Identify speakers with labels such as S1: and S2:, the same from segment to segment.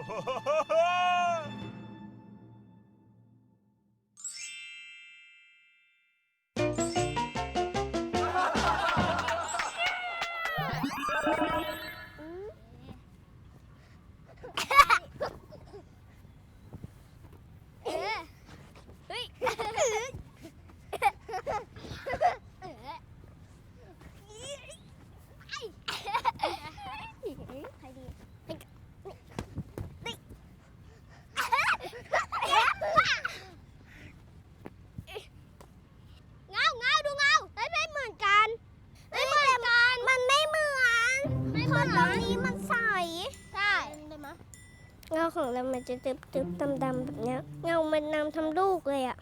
S1: เเงา
S2: ของเรามันจะตึบตึบดำดำแบบเนี้ยเงามันนำทำลูกเลยอะ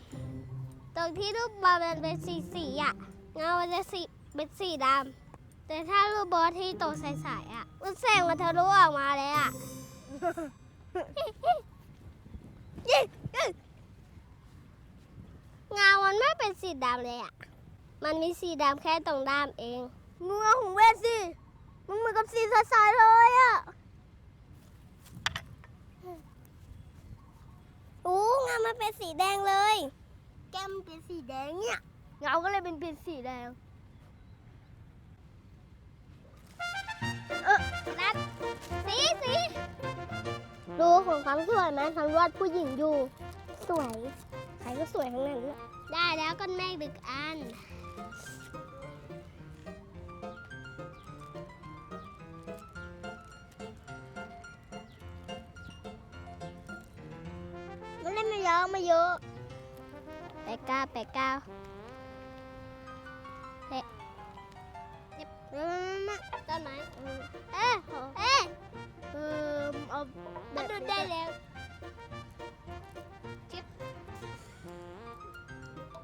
S1: ตรงที่รูปบอลมันเป็นสีสีอะเงามันจะสีเป็นสีดำแต่ถ้ารูปบอลที่โตใสๆอะมันแสงมันทะลุออกมาเลยอะเงามันไม่เป็นสีดำเลยอะมันมีสีดำแค่ตรงด้ามเอง
S2: เงาของเวสสิมันเหมือนกับสีใสๆเลยอะโอ้เงา มันเป็นสีแดงเลย
S1: แก้มนเป็นสีแดงเนี่ยเงาก็เลยเป็นเป็นสีแดง เออนัดสีสีดูของความสวยไหมสำรวจผู้หญิงอยู่
S2: สวย ใครก็สวยทั้งนั้นเลย
S1: ได้แล้วก้อนเมฆดึกอัน
S2: แล้วมาเยอะมาเยอะ
S1: แปดเก้าแปดเก้าเฮ้เย็บต้นไม้เอ๊ะเอ๊ะเออเอามันดูได้แล้วจิ๊บ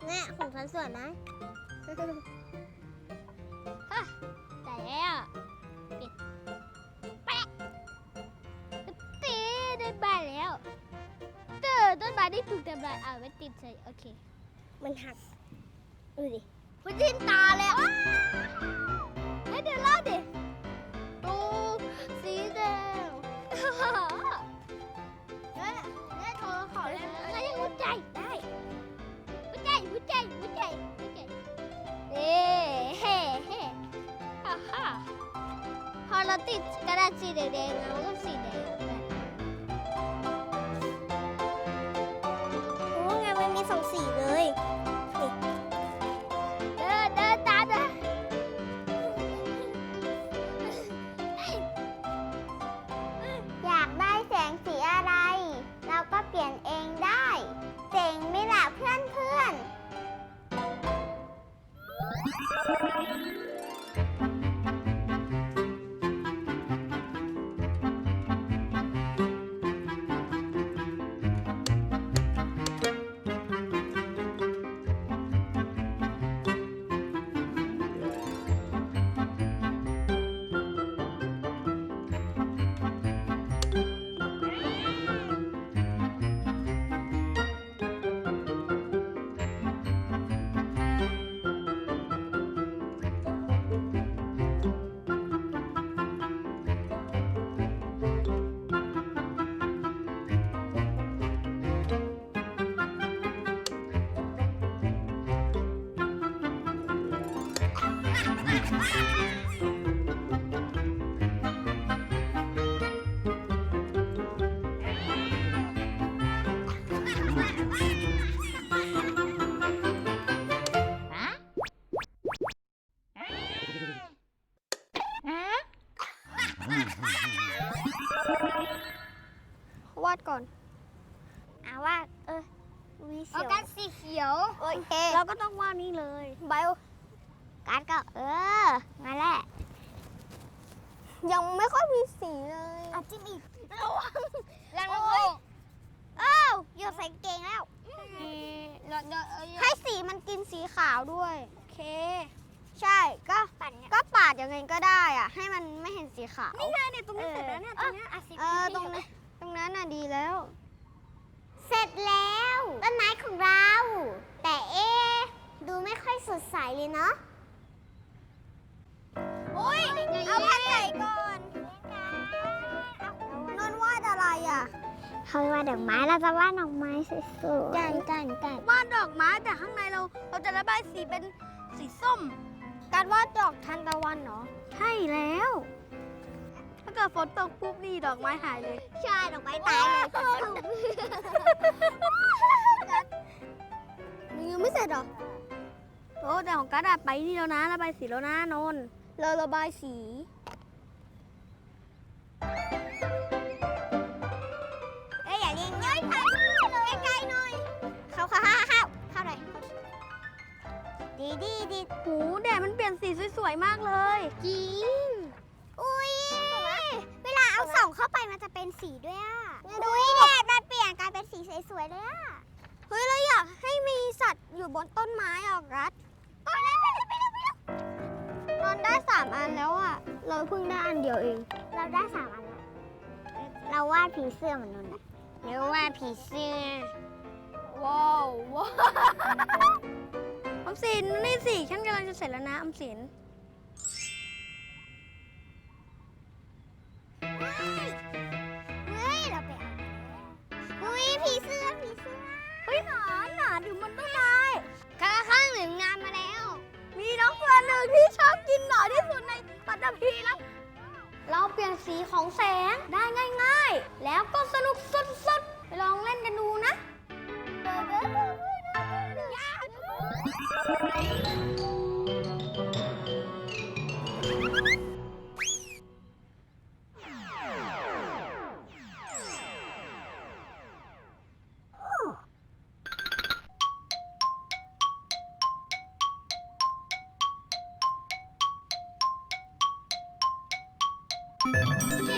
S2: เนี่ยของฉันสวยไหม
S1: ไม้ที่ถูกทำลายอ่าไม่ติดใช่โอเค
S2: มันหัก ดูดิ
S1: มันทิ่มตาเลยอะเฮ้ยเดี๋ยวเล่าดิตูสีแดงเฮ้ยเฮ้ยโทรขอเล่นอะไรยังหัวใจได้หัวใจหัวใจหัวใจหัวใจเอ้เฮ้เฮ้ฮ่าฮ่าพอเราติดกระดาษสีแดงๆแล้วก็สีแดง วาดก่อน
S2: อะว่าเออวี
S1: เอา
S2: เสียว
S1: การสีเขียว
S2: โอเค
S1: เราก็ต้องวาดนี่เลย
S2: ไบโอ การดก็เออมาแล้ไม่ค่อยมีสีเลยอะจิ้มอีกระวังแรงเลยอ้าวโยนใส่กางเกงแล้วให้สีมันกินสีขาวด้วย โอเค ใช่ก็ก็ปาดยังไงก็ได้อะ ให้มันไม่เห็นสีขาว นี่ไงเนี่ยตรงนี้เสร็จแล้วเนี่ยตรงนี้เออตรงนี้ตรงนั้นน่ะดีแล้ว
S3: เสร็จแล้วต้นไม้ของเรา แต่เอ๊ะดูไม่ค่อยสดใสเลยเนาะ
S2: โอ้ยเอาแผ่นไหนก่อนนนวาดอะไรอะ
S3: เขาวาดดอกไม้เราจะวาดดอกไม้สวยๆกันกันกัน
S2: วาดดอกไม้แต่ข้างในเราเราจะระบายสีเป็นสีส้ม การวาดดอกทานตะวันเหรอใช่แล้ว ถ้าเกิดฝนตกปุ๊บนี่ดอกไม้หายเลย
S3: ใช่ดอกไม้ตายเลย
S2: มันยังไม่เสร็จเหรอโอ้แต่ของการ์ดอะไปนี่แล้วนะระบายสีแล้วนะนนท์ เราระบายสี
S3: เอ้ยอย่าเรียงเยอะค่ะใกล้ๆหน่อย เข้าเข้าเข้าเข้าเข้าหน่อยดีดีดี
S2: หูแดดมันเปลี่ยนสีสวยๆมากเลย
S3: จริง อุ้ยเวลาเอาส่องเข้าไปมันจะเป็นสีด้วยอะดูแดดมันเปลี่ยนกลายเป็นสีสวยๆเลยอะ
S2: เฮ้ยเราอยากให้มีสัตว์อยู่บนต้นไม้อะรัด นอนได้สามอันแล้วอะ เราเพิ่งได้อันเดียวเอง
S3: เราได้สามอันแล้ว เราวาดผีเสื้อเหมือนนุ่นนะเรียกว่าผีเสื้อ
S2: ว้าวว้าวออมสินนี่สิฉันกำลังจะเสร็จแล้วนะออมสิน
S3: เฮ้ย เราไปเอาอุ้ยผีเสื้อผีเสื้อ
S2: เฮ้ยหนอนหนอนอยู่บนต้นไม้
S3: ข้างข้างหนึ่งงานี
S2: น้องตัวหนึ่งที่ชอบกินหนอนที่สุดในปัตตภีแล้วเราเปลี่ยนสีของแสงได้ง่าย ๆ แล้วก็ส Thank you.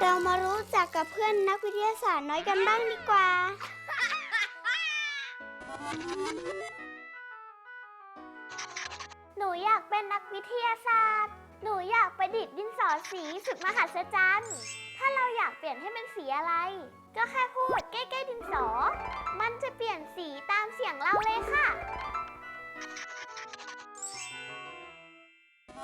S2: เรา
S3: มารู้จักกับเพื่อนนักวิทยาศาสตร์น้อยกันบ้างดีกว่า หนูอยากเป็นนักวิทยาศาสตร์ หนูอยากประดิษฐ์ดินสอสีสุดมหัศจรรย์ ถ้าเราอยากเปลี่ยนให้เป็นสีอะไร ก็แค่พูดใกล้ๆดินสอ มันจะเปลี่ยนสีตามเสียงเราเลยค่ะ